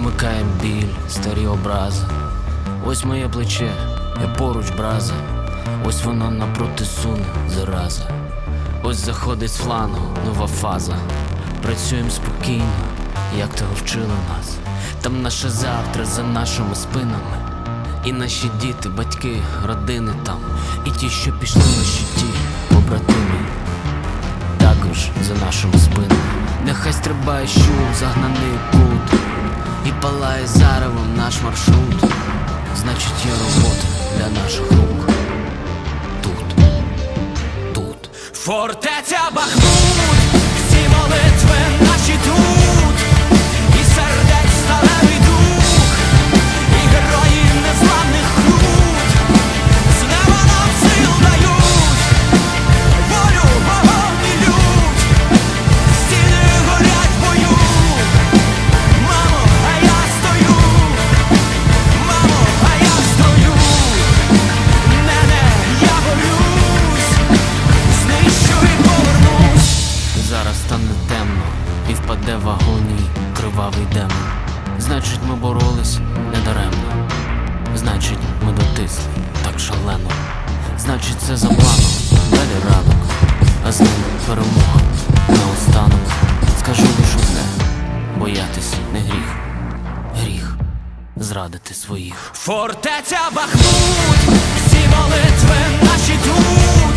домикає біль, старі образи. Ось моє плече, я поруч браза. Ось воно напроти суне, зараза. Ось заходить з флангу, нова фаза. Працюємо спокійно, як того вчили нас. Там наше завтра за нашими спинами. І наші діти, батьки, родини там, і ті, що пішли на щиті, побратими також за нашими спинами. Нехай стрибає щур, загнаний пут і палає заревом наш маршрут. Значить, є робота для наших рук. Тут, тут. Фортеця Бахмут, впаде в агонії кривавий демон. Значить, ми боролись недаремно. Значить, ми дотисли так шалено. Значить, це за планом, далі ранок, а з ним перемога. Наостанок скажу лиш одне боятись не гріх, гріх зрадити своїх. Фортеця Бахмут, всі молитви наші тут,